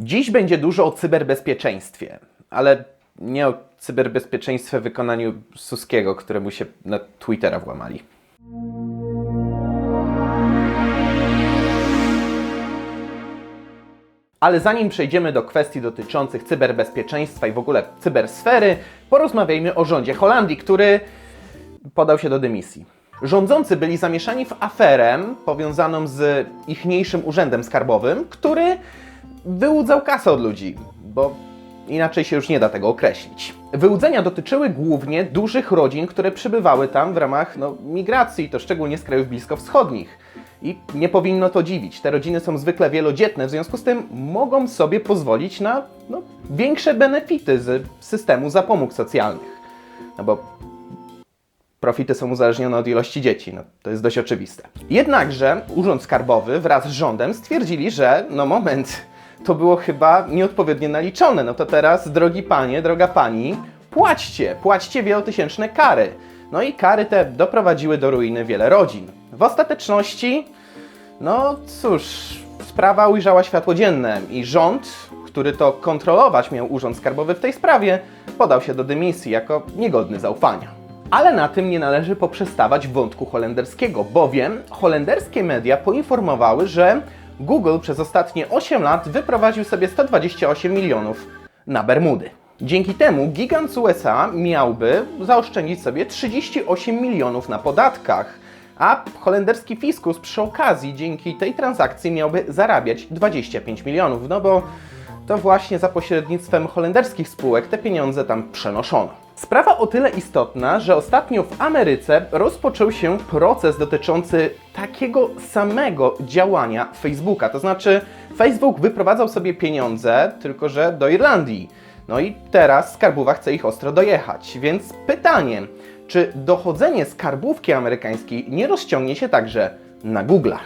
Dziś będzie dużo o cyberbezpieczeństwie, ale nie o cyberbezpieczeństwie w wykonaniu Suskiego, któremu się na Twittera włamali. Ale zanim przejdziemy do kwestii dotyczących cyberbezpieczeństwa i w ogóle cybersfery, porozmawiajmy o rządzie Holandii, który podał się do dymisji. Rządzący byli zamieszani w aferę powiązaną z ichniejszym urzędem skarbowym, który wyłudzał kasę od ludzi, bo inaczej się już nie da tego określić. Wyłudzenia dotyczyły głównie dużych rodzin, które przybywały tam w ramach no, migracji, to szczególnie z krajów bliskowschodnich. I nie powinno to dziwić. Te rodziny są zwykle wielodzietne, w związku z tym mogą sobie pozwolić na no, większe benefity z systemu zapomóg socjalnych. No bo profity są uzależnione od ilości dzieci. No, to jest dość oczywiste. Jednakże Urząd Skarbowy wraz z rządem stwierdzili, że no moment, to było chyba nieodpowiednio naliczone. No to teraz, drogi panie, droga pani, płaćcie, płaćcie wielotysięczne kary. No i kary te doprowadziły do ruiny wiele rodzin. W ostateczności, no cóż, sprawa ujrzała światło dzienne i rząd, który to kontrolować miał Urząd Skarbowy w tej sprawie, podał się do dymisji jako niegodny zaufania. Ale na tym nie należy poprzestawać wątku holenderskiego, bowiem holenderskie media poinformowały, że Google przez ostatnie 8 lat wyprowadził sobie 128 milionów na Bermudy. Dzięki temu gigant z USA miałby zaoszczędzić sobie 38 milionów na podatkach, a holenderski fiskus przy okazji dzięki tej transakcji miałby zarabiać 25 milionów, no bo to właśnie za pośrednictwem holenderskich spółek te pieniądze tam przenoszono. Sprawa o tyle istotna, że ostatnio w Ameryce rozpoczął się proces dotyczący takiego samego działania Facebooka. To znaczy, Facebook wyprowadzał sobie pieniądze, tylko że do Irlandii. No i teraz skarbowa chce ich ostro dojechać. Więc pytanie, czy dochodzenie skarbówki amerykańskiej nie rozciągnie się także na Google'a?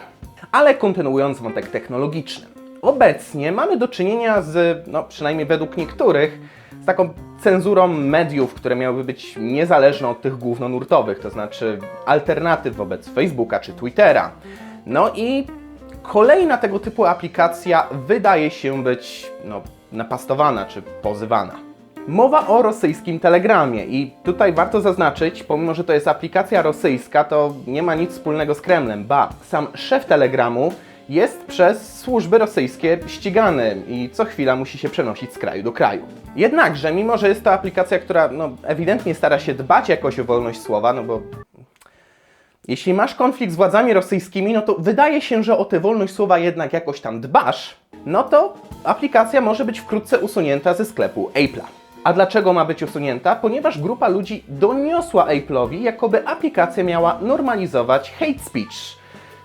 Ale kontynuując wątek technologiczny. Obecnie mamy do czynienia z, no przynajmniej według niektórych, z taką cenzurą mediów, które miałyby być niezależne od tych głównonurtowych, to znaczy alternatyw wobec Facebooka czy Twittera. No i kolejna tego typu aplikacja wydaje się być no, napastowana czy pozywana. Mowa o rosyjskim Telegramie i tutaj warto zaznaczyć, pomimo że to jest aplikacja rosyjska, to nie ma nic wspólnego z Kremlem, ba, sam szef Telegramu jest przez służby rosyjskie ścigany i co chwila musi się przenosić z kraju do kraju. Jednakże, mimo że jest to aplikacja, która no, ewidentnie stara się dbać jakoś o wolność słowa, no bo jeśli masz konflikt z władzami rosyjskimi, no to wydaje się, że o tę wolność słowa jednak jakoś tam dbasz, no to aplikacja może być wkrótce usunięta ze sklepu Apple'a. A dlaczego ma być usunięta? Ponieważ grupa ludzi doniosła Apple'owi, jakoby aplikacja miała normalizować hate speech.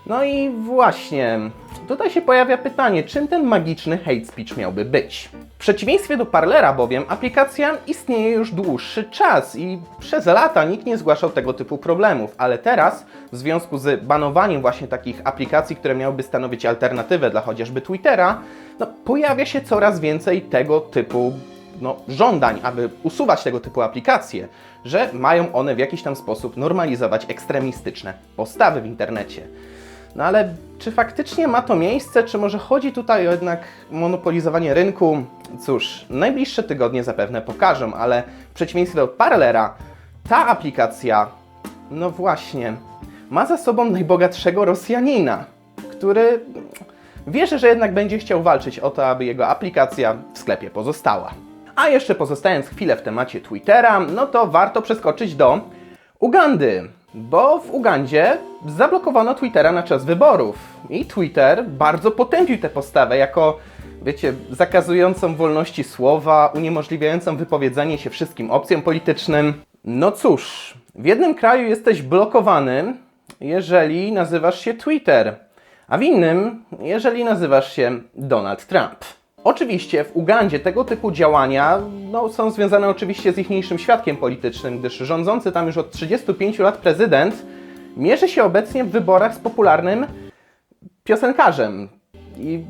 No i właśnie, tutaj się pojawia pytanie, czym ten magiczny hate speech miałby być? W przeciwieństwie do Parlera bowiem aplikacja istnieje już dłuższy czas i przez lata nikt nie zgłaszał tego typu problemów, ale teraz w związku z banowaniem właśnie takich aplikacji, które miałyby stanowić alternatywę dla chociażby Twittera, no, pojawia się coraz więcej tego typu no, żądań, aby usuwać tego typu aplikacje, że mają one w jakiś tam sposób normalizować ekstremistyczne postawy w internecie. No ale czy faktycznie ma to miejsce, czy może chodzi tutaj o jednak monopolizowanie rynku? Cóż, najbliższe tygodnie zapewne pokażą, ale w przeciwieństwie do Parlera, ta aplikacja, no właśnie, ma za sobą najbogatszego Rosjanina, który wierzy, że jednak będzie chciał walczyć o to, aby jego aplikacja w sklepie pozostała. A jeszcze pozostając chwilę w temacie Twittera, no to warto przeskoczyć do Ugandy, bo w Ugandzie zablokowano Twittera na czas wyborów i Twitter bardzo potępił tę postawę jako, wiecie, zakazującą wolności słowa, uniemożliwiającą wypowiedzenie się wszystkim opcjom politycznym. No cóż, w jednym kraju jesteś blokowany, jeżeli nazywasz się Twitter, a w innym, jeżeli nazywasz się Donald Trump. Oczywiście w Ugandzie tego typu działania no, są związane oczywiście z ichniejszym świadkiem politycznym, gdyż rządzący tam już od 35 lat prezydent mierzy się obecnie w wyborach z popularnym piosenkarzem. I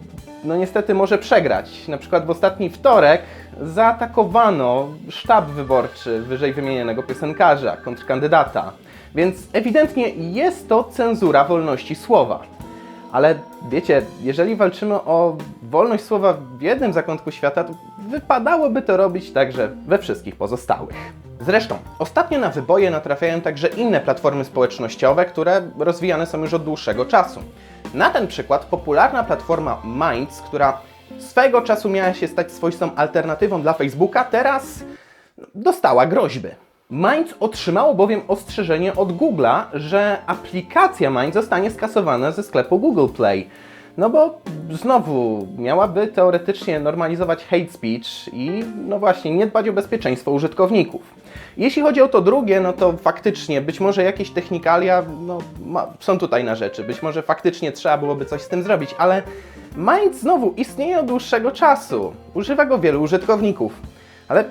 no niestety może przegrać. Na przykład w ostatni wtorek zaatakowano sztab wyborczy wyżej wymienionego piosenkarza, kontrkandydata. Więc ewidentnie jest to cenzura wolności słowa. Ale wiecie, jeżeli walczymy o wolność słowa w jednym zakątku świata, to wypadałoby to robić także we wszystkich pozostałych. Zresztą, ostatnio na wyboje natrafiają także inne platformy społecznościowe, które rozwijane są już od dłuższego czasu. Na ten przykład popularna platforma Minds, która swego czasu miała się stać swoistą alternatywą dla Facebooka, teraz dostała groźby. Minds otrzymało bowiem ostrzeżenie od Google'a, że aplikacja Minds zostanie skasowana ze sklepu Google Play. No bo znowu miałaby teoretycznie normalizować hate speech i no właśnie nie dbać o bezpieczeństwo użytkowników. Jeśli chodzi o to drugie, no to faktycznie być może jakieś technikalia no, ma, są tutaj na rzeczy. Być może faktycznie trzeba byłoby coś z tym zrobić, ale Minds znowu istnieje od dłuższego czasu. Używa go wielu użytkowników. Ale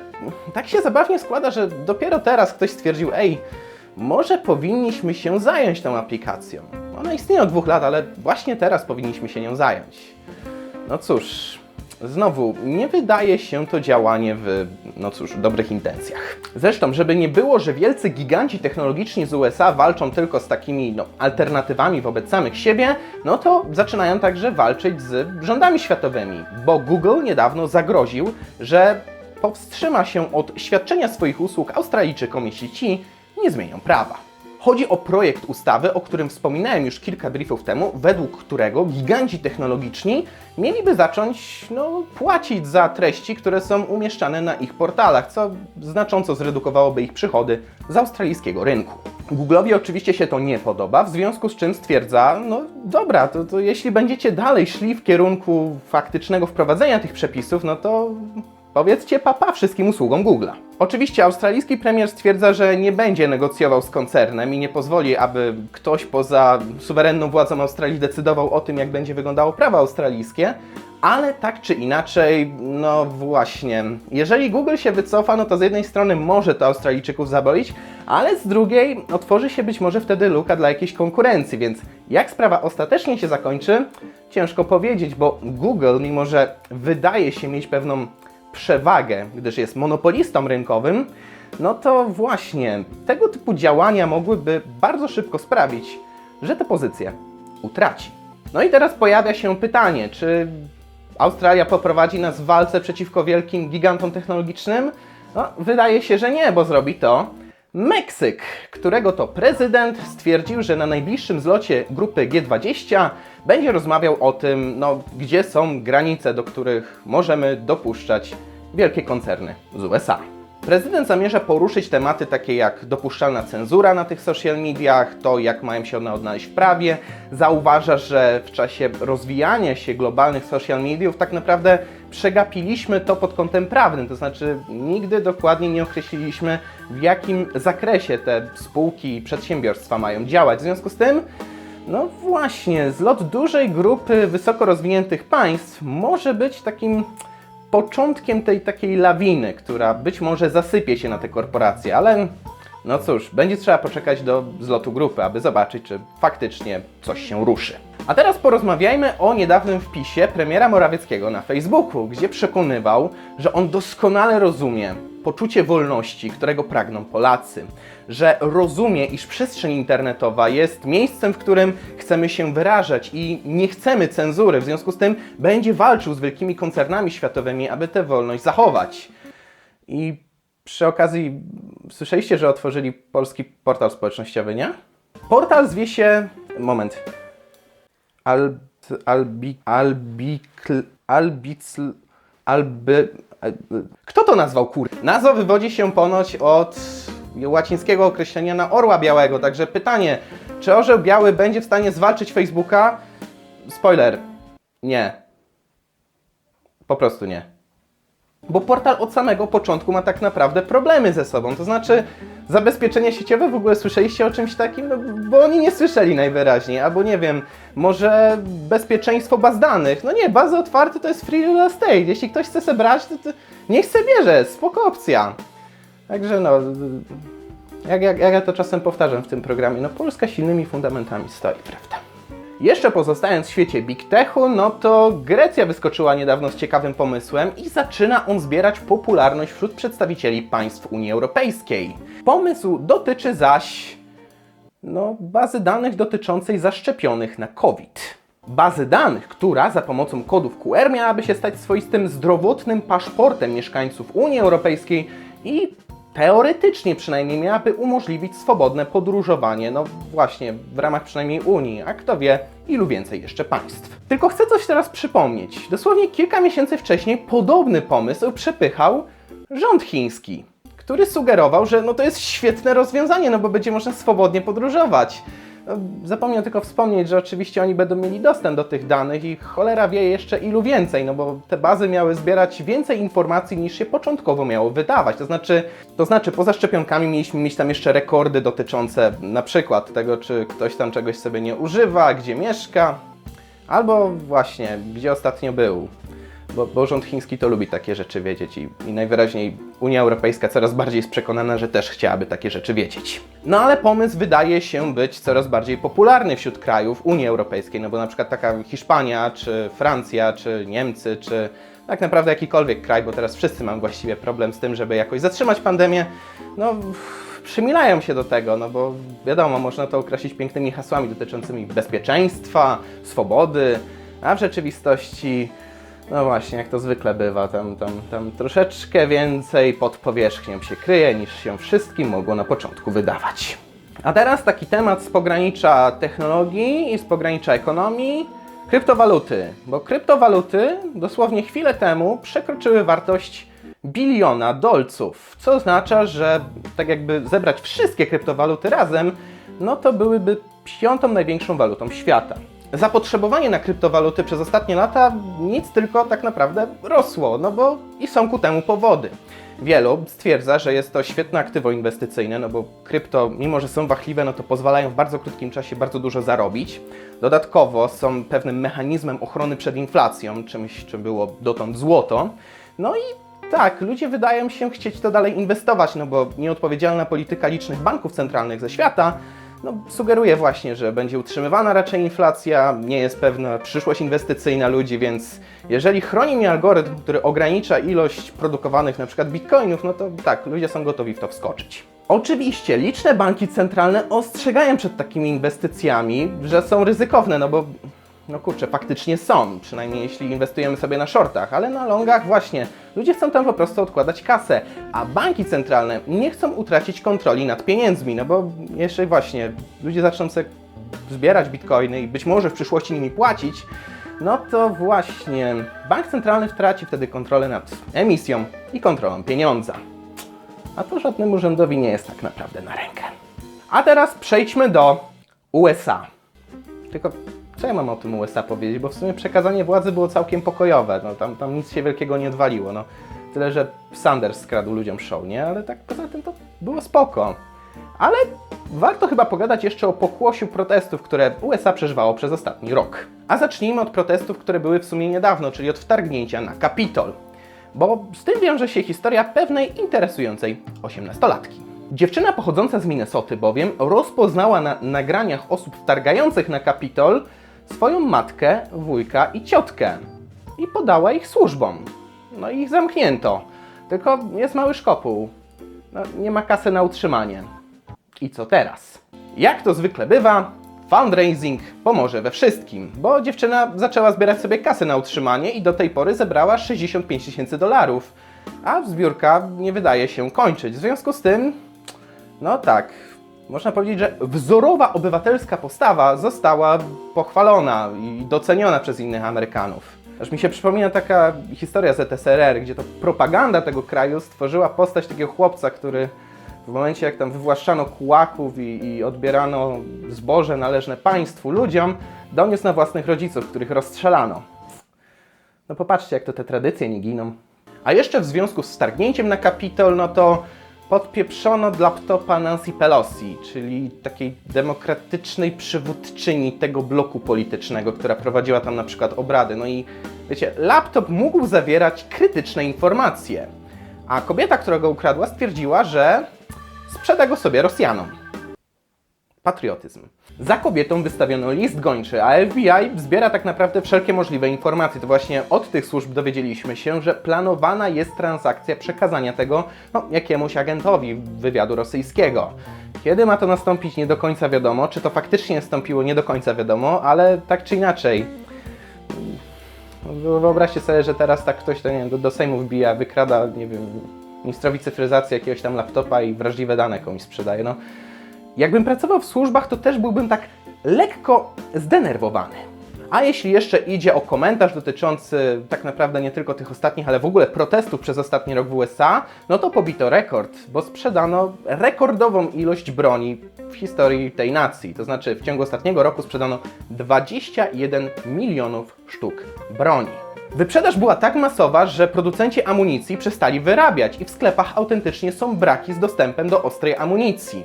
tak się zabawnie składa, że dopiero teraz ktoś stwierdził, ej, może powinniśmy się zająć tą aplikacją. Ona istnieje od dwóch lat, ale właśnie teraz powinniśmy się nią zająć. No cóż, znowu, nie wydaje się to działanie w, no cóż, dobrych intencjach. Zresztą, żeby nie było, że wielcy giganci technologiczni z USA walczą tylko z takimi no, alternatywami wobec samych siebie, no to zaczynają także walczyć z rządami światowymi, bo Google niedawno zagroził, że powstrzyma się od świadczenia swoich usług Australijczykom, jeśli ci nie zmienią prawa. Chodzi o projekt ustawy, o którym wspominałem już kilka briefów temu, według którego giganci technologiczni mieliby zacząć no, płacić za treści, które są umieszczane na ich portalach, co znacząco zredukowałoby ich przychody z australijskiego rynku. Google'owi oczywiście się to nie podoba, w związku z czym stwierdza, no dobra, to, to jeśli będziecie dalej szli w kierunku faktycznego wprowadzenia tych przepisów, no to Powiedzcie papa wszystkim usługom Google'a. Oczywiście australijski premier stwierdza, że nie będzie negocjował z koncernem i nie pozwoli, aby ktoś poza suwerenną władzą Australii decydował o tym, jak będzie wyglądało prawo australijskie, ale tak czy inaczej, no właśnie, jeżeli Google się wycofa, no to z jednej strony może to Australijczyków zabolić, ale z drugiej otworzy się być może wtedy luka dla jakiejś konkurencji, więc jak sprawa ostatecznie się zakończy, ciężko powiedzieć, bo Google, mimo że wydaje się mieć pewną przewagę, gdyż jest monopolistą rynkowym, no to właśnie tego typu działania mogłyby bardzo szybko sprawić, że tę pozycję utraci. No i teraz pojawia się pytanie, czy Australia poprowadzi nas w walce przeciwko wielkim gigantom technologicznym? No, wydaje się, że nie, bo zrobi to Meksyk, którego to prezydent stwierdził, że na najbliższym zlocie grupy G20 będzie rozmawiał o tym, no, gdzie są granice, do których możemy dopuszczać wielkie koncerny z USA. Prezydent zamierza poruszyć tematy takie jak dopuszczalna cenzura na tych social mediach, to jak mają się one odnaleźć w prawie. Zauważa, że w czasie rozwijania się globalnych social mediów tak naprawdę przegapiliśmy to pod kątem prawnym, to znaczy nigdy dokładnie nie określiliśmy w jakim zakresie te spółki i przedsiębiorstwa mają działać. W związku z tym no właśnie, zlot dużej grupy wysoko rozwiniętych państw może być takim początkiem tej takiej lawiny, która być może zasypie się na te korporacje, ale no cóż, będzie trzeba poczekać do zlotu grupy, aby zobaczyć, czy faktycznie coś się ruszy. A teraz porozmawiajmy o niedawnym wpisie premiera Morawieckiego na Facebooku, gdzie przekonywał, że on doskonale rozumie poczucie wolności, którego pragną Polacy, że rozumie, iż przestrzeń internetowa jest miejscem, w którym chcemy się wyrażać i nie chcemy cenzury, w związku z tym będzie walczył z wielkimi koncernami światowymi, aby tę wolność zachować. I przy okazji, słyszeliście, że otworzyli polski portal społecznościowy, nie? Portal zwie się. Moment. Al. Albi. Albikl. Albicl. Alby. Kto to nazwał kur? Nazwa wywodzi się ponoć od łacińskiego określenia na orła białego. Także pytanie, czy orzeł biały będzie w stanie zwalczyć Facebooka? Spoiler. Nie. Po prostu nie. Bo portal od samego początku ma tak naprawdę problemy ze sobą. To znaczy, zabezpieczenie sieciowe w ogóle słyszeliście o czymś takim? No, bo oni nie słyszeli najwyraźniej. Albo nie wiem, może bezpieczeństwo baz danych. No nie, bazy otwarte to jest free real estate. Jeśli ktoś chce sobie brać, to, to niech se bierze, spoko opcja. Także no, jak, jak, jak ja to czasem powtarzam w tym programie, no Polska silnymi fundamentami stoi, prawda? Jeszcze pozostając w świecie Big Techu, no to Grecja wyskoczyła niedawno z ciekawym pomysłem i zaczyna on zbierać popularność wśród przedstawicieli państw Unii Europejskiej. Pomysł dotyczy zaś no, bazy danych dotyczącej zaszczepionych na COVID. bazy danych, która za pomocą kodów QR miałaby się stać swoistym zdrowotnym paszportem mieszkańców Unii Europejskiej i teoretycznie przynajmniej miałaby umożliwić swobodne podróżowanie, no właśnie w ramach przynajmniej Unii, a kto wie, ilu więcej jeszcze państw. Tylko chcę coś teraz przypomnieć. Dosłownie kilka miesięcy wcześniej podobny pomysł przepychał rząd chiński, który sugerował, że no to jest świetne rozwiązanie, no bo będzie można swobodnie podróżować. Zapomniał tylko wspomnieć, że oczywiście oni będą mieli dostęp do tych danych i cholera wie jeszcze ilu więcej, no bo te bazy miały zbierać więcej informacji niż się początkowo miało wydawać. To znaczy, to znaczy poza szczepionkami mieliśmy mieć tam jeszcze rekordy dotyczące na przykład tego, czy ktoś tam czegoś sobie nie używa, gdzie mieszka, albo właśnie, gdzie ostatnio był. Bo, bo rząd chiński to lubi takie rzeczy wiedzieć i, i najwyraźniej Unia Europejska coraz bardziej jest przekonana, że też chciałaby takie rzeczy wiedzieć. No ale pomysł wydaje się być coraz bardziej popularny wśród krajów Unii Europejskiej, no bo na przykład taka Hiszpania, czy Francja, czy Niemcy, czy tak naprawdę jakikolwiek kraj, bo teraz wszyscy mam właściwie problem z tym, żeby jakoś zatrzymać pandemię, no przymilają się do tego, no bo wiadomo, można to określić pięknymi hasłami dotyczącymi bezpieczeństwa, swobody, a w rzeczywistości no właśnie, jak to zwykle bywa, tam, tam, tam troszeczkę więcej pod powierzchnią się kryje, niż się wszystkim mogło na początku wydawać. A teraz taki temat z pogranicza technologii i z pogranicza ekonomii. Kryptowaluty, bo kryptowaluty dosłownie chwilę temu przekroczyły wartość biliona dolców, co oznacza, że tak jakby zebrać wszystkie kryptowaluty razem, no to byłyby piątą największą walutą świata. Zapotrzebowanie na kryptowaluty przez ostatnie lata nic tylko tak naprawdę rosło, no bo i są ku temu powody. Wielu stwierdza, że jest to świetne aktywo inwestycyjne, no bo krypto, mimo że są wachliwe, no to pozwalają w bardzo krótkim czasie bardzo dużo zarobić. Dodatkowo są pewnym mechanizmem ochrony przed inflacją, czymś, czym było dotąd złoto. No i tak, ludzie wydają się chcieć to dalej inwestować, no bo nieodpowiedzialna polityka licznych banków centralnych ze świata no, sugeruje właśnie, że będzie utrzymywana raczej inflacja, nie jest pewna przyszłość inwestycyjna ludzi, więc jeżeli chroni mnie algorytm, który ogranicza ilość produkowanych na przykład bitcoinów, no to tak, ludzie są gotowi w to wskoczyć. Oczywiście liczne banki centralne ostrzegają przed takimi inwestycjami, że są ryzykowne, no bo no kurczę, faktycznie są, przynajmniej jeśli inwestujemy sobie na shortach, ale na longach właśnie ludzie chcą tam po prostu odkładać kasę, a banki centralne nie chcą utracić kontroli nad pieniędzmi, no bo jeszcze właśnie ludzie zaczną sobie zbierać bitcoiny i być może w przyszłości nimi płacić, no to właśnie bank centralny traci wtedy kontrolę nad emisją i kontrolą pieniądza. A to żadnemu rządowi nie jest tak naprawdę na rękę. A teraz przejdźmy do USA. Tylko co ja mam o tym USA powiedzieć? Bo w sumie przekazanie władzy było całkiem pokojowe. No, tam, tam nic się wielkiego nie odwaliło. No, tyle, że Sanders skradł ludziom show, nie? Ale tak poza tym to było spoko. Ale warto chyba pogadać jeszcze o pokłosiu protestów, które USA przeżywało przez ostatni rok. A zacznijmy od protestów, które były w sumie niedawno, czyli od wtargnięcia na Kapitol. Bo z tym wiąże się historia pewnej interesującej osiemnastolatki. Dziewczyna pochodząca z Minnesoty bowiem rozpoznała na nagraniach osób wtargających na Kapitol swoją matkę, wujka i ciotkę i podała ich służbom. No i ich zamknięto. Tylko jest mały szkopuł. No, nie ma kasy na utrzymanie. I co teraz? Jak to zwykle bywa, fundraising pomoże we wszystkim, bo dziewczyna zaczęła zbierać sobie kasy na utrzymanie i do tej pory zebrała 65 tysięcy dolarów, a zbiórka nie wydaje się kończyć. W związku z tym, no tak, można powiedzieć, że wzorowa obywatelska postawa została pochwalona i doceniona przez innych Amerykanów. Aż mi się przypomina taka historia ZSRR, gdzie to propaganda tego kraju stworzyła postać takiego chłopca, który w momencie jak tam wywłaszczano kułaków i, i odbierano zboże należne państwu, ludziom, doniósł na własnych rodziców, których rozstrzelano. No popatrzcie, jak to te tradycje nie giną. A jeszcze w związku z stargnięciem na Kapitol, no to podpieprzono laptopa Nancy Pelosi, czyli takiej demokratycznej przywódczyni tego bloku politycznego, która prowadziła tam na przykład obrady. No i wiecie, laptop mógł zawierać krytyczne informacje, a kobieta, która go ukradła, stwierdziła, że sprzeda go sobie Rosjanom. Patriotyzm. Za kobietą wystawiono list gończy, a FBI zbiera tak naprawdę wszelkie możliwe informacje. To właśnie od tych służb dowiedzieliśmy się, że planowana jest transakcja przekazania tego no, jakiemuś agentowi wywiadu rosyjskiego. Kiedy ma to nastąpić, nie do końca wiadomo. Czy to faktycznie nastąpiło, nie do końca wiadomo, ale tak czy inaczej. No, Wyobraźcie sobie, że teraz tak ktoś to, nie wiem, do, do Sejmu wbija, wykrada, nie wiem, ministrowi cyfryzacji jakiegoś tam laptopa i wrażliwe dane komuś sprzedaje. No, jakbym pracował w służbach, to też byłbym tak lekko zdenerwowany. A jeśli jeszcze idzie o komentarz dotyczący tak naprawdę nie tylko tych ostatnich, ale w ogóle protestów przez ostatni rok w USA, no to pobito rekord, bo sprzedano rekordową ilość broni w historii tej nacji. To znaczy w ciągu ostatniego roku sprzedano 21 milionów sztuk broni. Wyprzedaż była tak masowa, że producenci amunicji przestali wyrabiać i w sklepach autentycznie są braki z dostępem do ostrej amunicji.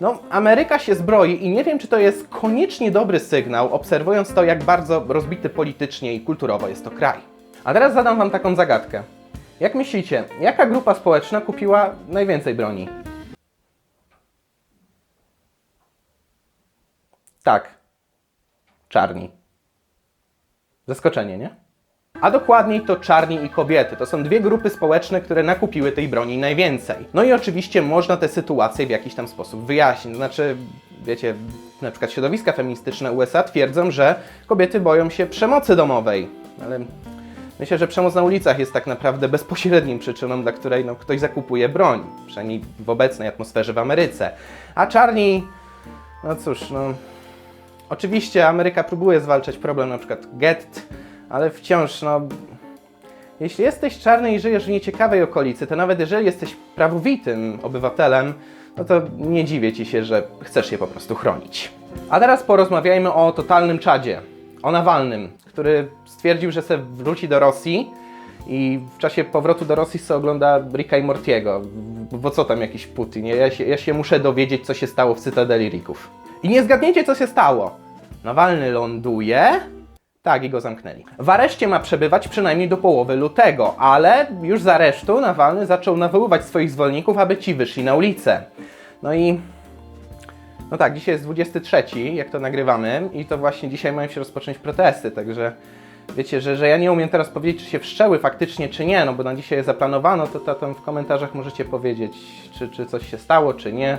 No, Ameryka się zbroi i nie wiem, czy to jest koniecznie dobry sygnał, obserwując to, jak bardzo rozbity politycznie i kulturowo jest to kraj. A teraz zadam Wam taką zagadkę. Jak myślicie, jaka grupa społeczna kupiła najwięcej broni? Tak. Czarni. Zaskoczenie, nie? A dokładniej to czarni i kobiety. To są dwie grupy społeczne, które nakupiły tej broni najwięcej. No i oczywiście można tę sytuację w jakiś tam sposób wyjaśnić. Znaczy, wiecie, na przykład środowiska feministyczne USA twierdzą, że kobiety boją się przemocy domowej. Ale myślę, że przemoc na ulicach jest tak naprawdę bezpośrednim przyczyną, dla której no, ktoś zakupuje broń. Przynajmniej w obecnej atmosferze w Ameryce. A czarni, no cóż, no... Oczywiście Ameryka próbuje zwalczać problem na przykład get, ale wciąż, no. Jeśli jesteś czarny i żyjesz w nieciekawej okolicy, to nawet jeżeli jesteś prawowitym obywatelem, no to nie dziwię ci się, że chcesz je po prostu chronić. A teraz porozmawiajmy o totalnym czadzie, o Nawalnym, który stwierdził, że chce wróci do Rosji i w czasie powrotu do Rosji sobie ogląda Ricka i Mortiego. Bo co tam jakiś Putin? Ja się, ja się muszę dowiedzieć, co się stało w Cytadeli Rików. I nie zgadniecie, co się stało. Nawalny ląduje, tak, i go zamknęli. W areszcie ma przebywać przynajmniej do połowy lutego, ale już z aresztu Nawalny zaczął nawoływać swoich zwolenników, aby ci wyszli na ulicę. No i. No tak, dzisiaj jest 23, jak to nagrywamy, i to właśnie dzisiaj mają się rozpocząć protesty, także wiecie, że, że ja nie umiem teraz powiedzieć, czy się wszczęły faktycznie, czy nie, no bo na dzisiaj zaplanowano, to, to tam w komentarzach możecie powiedzieć, czy, czy coś się stało, czy nie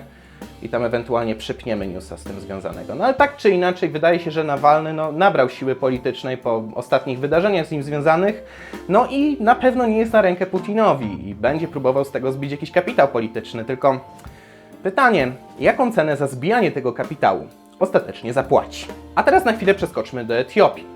i tam ewentualnie przypniemy newsa z tym związanego. No ale tak czy inaczej, wydaje się, że Nawalny no, nabrał siły politycznej po ostatnich wydarzeniach z nim związanych, no i na pewno nie jest na rękę Putinowi i będzie próbował z tego zbić jakiś kapitał polityczny, tylko pytanie, jaką cenę za zbijanie tego kapitału ostatecznie zapłaci? A teraz na chwilę przeskoczmy do Etiopii.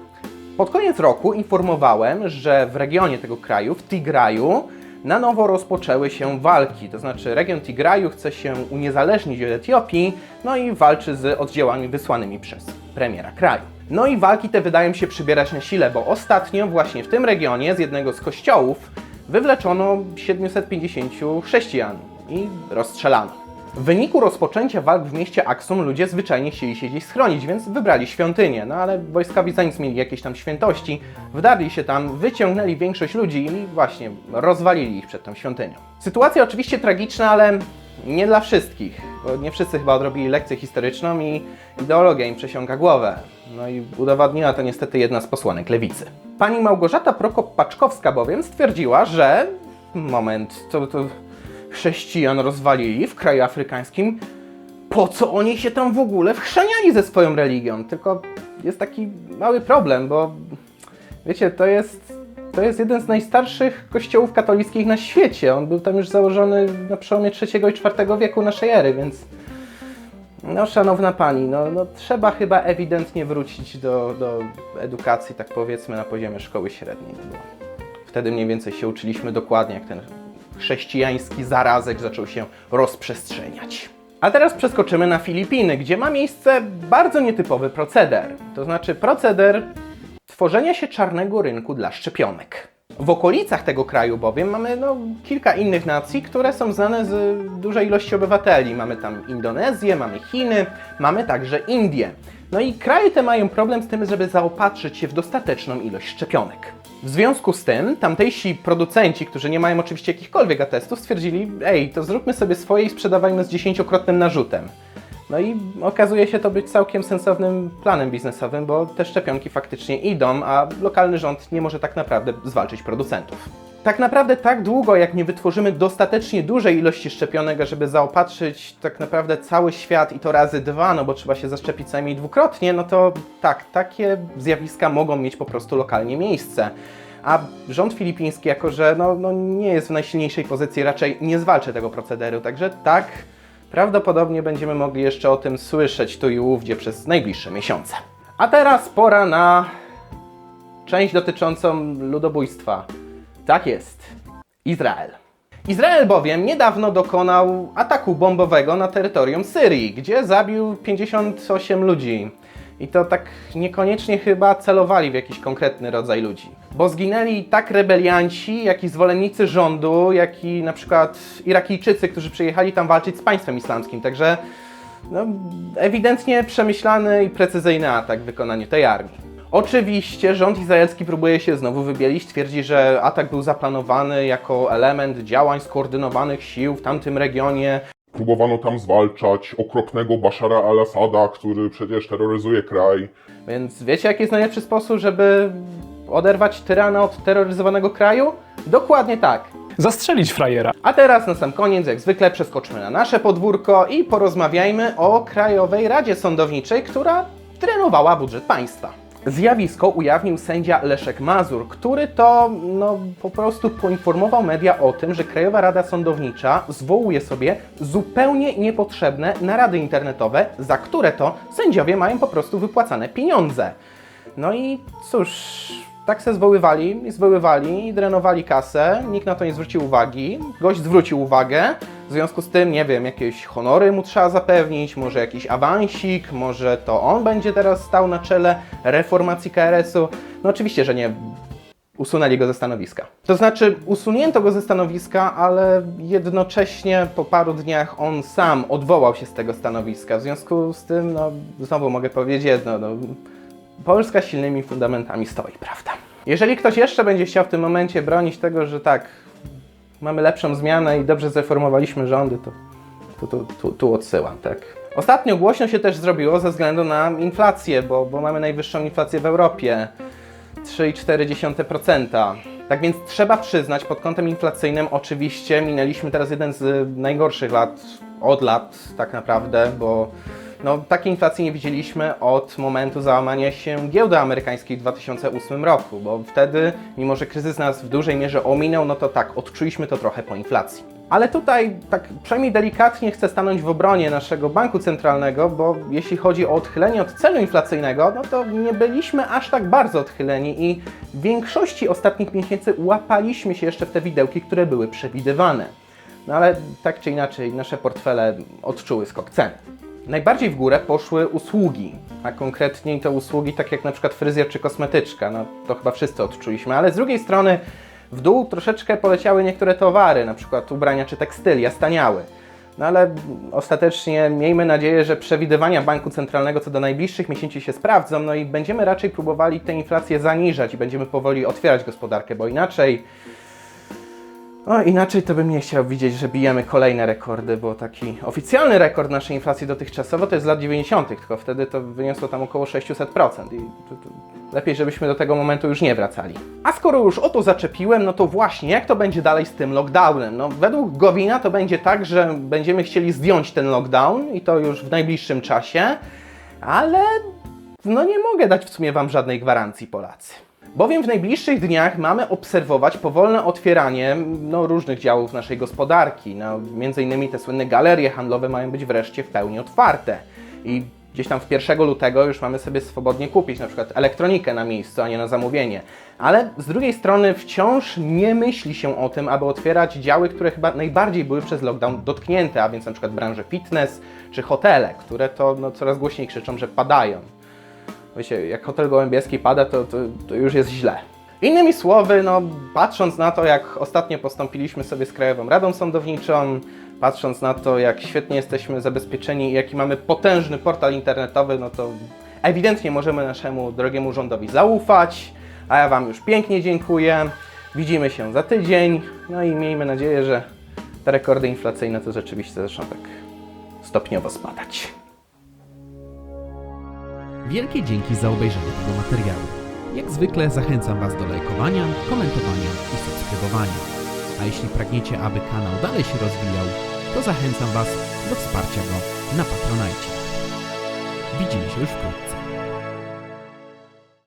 Pod koniec roku informowałem, że w regionie tego kraju, w Tigraju, na nowo rozpoczęły się walki. To znaczy, region Tigraju chce się uniezależnić od Etiopii, no i walczy z oddziałami wysłanymi przez premiera kraju. No i walki te wydają się przybierać na sile, bo ostatnio właśnie w tym regionie z jednego z kościołów wywleczono 750 chrześcijan i rozstrzelano. W wyniku rozpoczęcia walk w mieście Aksum ludzie zwyczajnie chcieli się gdzieś schronić, więc wybrali świątynię. No ale wojskowi za nic mieli jakieś tam świętości, wdarli się tam, wyciągnęli większość ludzi i właśnie rozwalili ich przed tą świątynią. Sytuacja oczywiście tragiczna, ale nie dla wszystkich, bo nie wszyscy chyba odrobili lekcję historyczną i ideologia im przesiąka głowę. No i udowodniła to niestety jedna z posłanek lewicy. Pani Małgorzata Prokop-Paczkowska bowiem stwierdziła, że moment, to, to chrześcijan rozwalili w kraju afrykańskim, po co oni się tam w ogóle wchrzaniali ze swoją religią? Tylko jest taki mały problem, bo wiecie, to jest, to jest jeden z najstarszych kościołów katolickich na świecie. On był tam już założony na przełomie III i IV wieku naszej ery, więc no, szanowna pani, no, no trzeba chyba ewidentnie wrócić do, do edukacji, tak powiedzmy, na poziomie szkoły średniej. Bo wtedy mniej więcej się uczyliśmy dokładnie, jak ten chrześcijański zarazek zaczął się rozprzestrzeniać. A teraz przeskoczymy na Filipiny, gdzie ma miejsce bardzo nietypowy proceder. To znaczy proceder tworzenia się czarnego rynku dla szczepionek. W okolicach tego kraju bowiem mamy no, kilka innych nacji, które są znane z dużej ilości obywateli. Mamy tam Indonezję, mamy Chiny, mamy także Indię. No i kraje te mają problem z tym, żeby zaopatrzyć się w dostateczną ilość szczepionek. W związku z tym tamtejsi producenci, którzy nie mają oczywiście jakichkolwiek atestów, stwierdzili, ej, to zróbmy sobie swoje i sprzedawajmy z dziesięciokrotnym narzutem. No i okazuje się to być całkiem sensownym planem biznesowym, bo te szczepionki faktycznie idą, a lokalny rząd nie może tak naprawdę zwalczyć producentów. Tak naprawdę tak długo, jak nie wytworzymy dostatecznie dużej ilości szczepionek, żeby zaopatrzyć tak naprawdę cały świat i to razy dwa, no bo trzeba się zaszczepić co najmniej dwukrotnie, no to tak, takie zjawiska mogą mieć po prostu lokalnie miejsce. A rząd filipiński, jako że no, no nie jest w najsilniejszej pozycji, raczej nie zwalczy tego procederu, także tak, prawdopodobnie będziemy mogli jeszcze o tym słyszeć tu i ówdzie przez najbliższe miesiące. A teraz pora na część dotyczącą ludobójstwa. Tak jest. Izrael. Izrael bowiem niedawno dokonał ataku bombowego na terytorium Syrii, gdzie zabił 58 ludzi. I to tak niekoniecznie chyba celowali w jakiś konkretny rodzaj ludzi. Bo zginęli tak rebelianci, jak i zwolennicy rządu, jak i na przykład Irakijczycy, którzy przyjechali tam walczyć z państwem islamskim. Także no, ewidentnie przemyślany i precyzyjny atak w wykonaniu tej armii. Oczywiście rząd izraelski próbuje się znowu wybielić, twierdzi, że atak był zaplanowany jako element działań skoordynowanych sił w tamtym regionie. Próbowano tam zwalczać okropnego Bashara al-Assada, który przecież terroryzuje kraj. Więc wiecie, jaki jest najlepszy sposób, żeby oderwać tyrana od terroryzowanego kraju? Dokładnie tak. Zastrzelić frajera. A teraz na sam koniec, jak zwykle, przeskoczmy na nasze podwórko i porozmawiajmy o Krajowej Radzie Sądowniczej, która trenowała budżet państwa. Zjawisko ujawnił sędzia Leszek Mazur, który to no, po prostu poinformował media o tym, że Krajowa Rada Sądownicza zwołuje sobie zupełnie niepotrzebne narady internetowe, za które to sędziowie mają po prostu wypłacane pieniądze. No i cóż, tak se zwoływali, zwoływali, drenowali kasę, nikt na to nie zwrócił uwagi, gość zwrócił uwagę, w związku z tym, nie wiem, jakieś honory mu trzeba zapewnić, może jakiś awansik, może to on będzie teraz stał na czele reformacji KRS-u. No oczywiście, że nie usunęli go ze stanowiska. To znaczy, usunięto go ze stanowiska, ale jednocześnie po paru dniach on sam odwołał się z tego stanowiska. W związku z tym, no, znowu mogę powiedzieć jedno, no, Polska silnymi fundamentami stoi, prawda? Jeżeli ktoś jeszcze będzie chciał w tym momencie bronić tego, że tak, mamy lepszą zmianę i dobrze zreformowaliśmy rządy, to, to, to tu, tu odsyłam, tak? Ostatnio głośno się też zrobiło ze względu na inflację, bo, bo mamy najwyższą inflację w Europie. 3,4%. Tak więc trzeba przyznać, pod kątem inflacyjnym oczywiście minęliśmy teraz jeden z najgorszych lat od lat tak naprawdę, bo no, takiej inflacji nie widzieliśmy od momentu załamania się giełdy amerykańskiej w 2008 roku, bo wtedy, mimo że kryzys nas w dużej mierze ominął, no to tak, odczuliśmy to trochę po inflacji. Ale tutaj, tak przynajmniej delikatnie chcę stanąć w obronie naszego banku centralnego, bo jeśli chodzi o odchylenie od celu inflacyjnego, no to nie byliśmy aż tak bardzo odchyleni i w większości ostatnich miesięcy łapaliśmy się jeszcze w te widełki, które były przewidywane. No ale tak czy inaczej, nasze portfele odczuły skok cen. Najbardziej w górę poszły usługi, a konkretniej to usługi takie jak na przykład fryzjer czy kosmetyczka. No to chyba wszyscy odczuliśmy, ale z drugiej strony w dół troszeczkę poleciały niektóre towary, na przykład ubrania czy tekstylia, staniały. No ale ostatecznie miejmy nadzieję, że przewidywania Banku Centralnego co do najbliższych miesięcy się sprawdzą, no i będziemy raczej próbowali tę inflację zaniżać i będziemy powoli otwierać gospodarkę, bo inaczej inaczej to bym nie chciał widzieć, że bijemy kolejne rekordy, bo taki oficjalny rekord naszej inflacji dotychczasowo to jest z lat 90., tylko wtedy to wyniosło tam około 600%. I to, to lepiej, żebyśmy do tego momentu już nie wracali. A skoro już o to zaczepiłem, no to właśnie, jak to będzie dalej z tym lockdownem? No według Gowina to będzie tak, że będziemy chcieli zdjąć ten lockdown i to już w najbliższym czasie, ale no nie mogę dać w sumie Wam żadnej gwarancji, Polacy. Bowiem w najbliższych dniach mamy obserwować powolne otwieranie no, różnych działów naszej gospodarki. No, między innymi te słynne galerie handlowe mają być wreszcie w pełni otwarte. I gdzieś tam w 1 lutego już mamy sobie swobodnie kupić na przykład elektronikę na miejscu, a nie na zamówienie. Ale z drugiej strony wciąż nie myśli się o tym, aby otwierać działy, które chyba najbardziej były przez lockdown dotknięte, a więc na przykład branże fitness czy hotele, które to no, coraz głośniej krzyczą, że padają. Wiecie, jak hotel gołębieski pada, to, to, to już jest źle. Innymi słowy, no, patrząc na to, jak ostatnio postąpiliśmy sobie z Krajową Radą Sądowniczą, patrząc na to, jak świetnie jesteśmy zabezpieczeni i jaki mamy potężny portal internetowy, no to ewidentnie możemy naszemu drogiemu rządowi zaufać. A ja Wam już pięknie dziękuję. Widzimy się za tydzień. No i miejmy nadzieję, że te rekordy inflacyjne to rzeczywiście zaczną tak stopniowo spadać. Wielkie dzięki za obejrzenie tego materiału. Jak zwykle zachęcam Was do lajkowania, komentowania i subskrybowania. A jeśli pragniecie, aby kanał dalej się rozwijał, to zachęcam Was do wsparcia go na Patronite. Widzimy się już wkrótce.